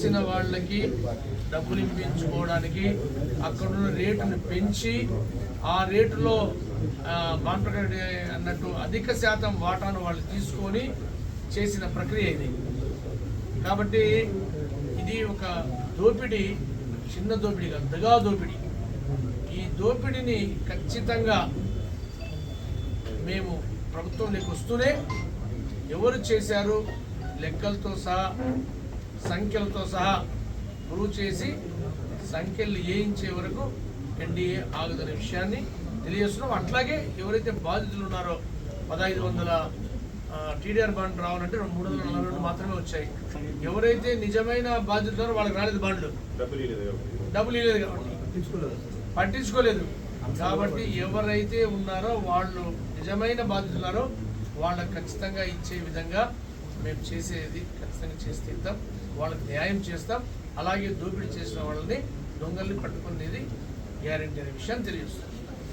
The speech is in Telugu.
తెలిసిన వాళ్ళకి డబ్బులు ఇప్పించుకోవడానికి అక్కడున్న రేటును పెంచి ఆ రేటులో ఆ, అన్నట్టు అధిక శాతం వాటాను వాళ్ళు తీసుకొని చేసిన ప్రక్రియ ఇది. కాబట్టి ఇది ఒక దోపిడీ చిన్న దోపిడీ కాదు దగా దోపిడీ. ఈ దోపిడీని ఖచ్చితంగా మేము ప్రభుత్వంలోకి వస్తూనే ఎవరు చేశారు లెక్కలతో సహా సంఖ్యలతో సహా ప్రూవ్ చేసి సంఖ్యలు వేయించే వరకు ఎన్డీఏ ఆగదనే విషయాన్ని తెలియజేస్తున్నాం. అట్లాగే ఎవరైతే బాధితులు ఉన్నారో పదహైదు వందల టీడీఆర్ బాండ్ రావాలంటే రెండు మూడు వందల నలభై రెండు మాత్రమే వచ్చాయి. ఎవరైతే నిజమైన బాధితులు ఉన్నారో వాళ్ళకి రాలేదు బాండ్లు. డబ్బులు ఇవ్వలేదు కాబట్టి. పట్టించుకోలేదు. కాబట్టి ఎవరైతే ఉన్నారో వాళ్ళు నిజమైన బాధితులారో వాళ్ళకి ఖచ్చితంగా ఇచ్చే విధంగా మేము చేసేది ఖచ్చితంగా చేసి తీద్దాం. వాళ్ళకి న్యాయం చేస్తాం. అలాగే దోపిడీ చేసిన వాళ్ళని దొంగల్ని పట్టుకునేది గ్యారంటీ అనే విషయాన్ని తెలియజేస్తాం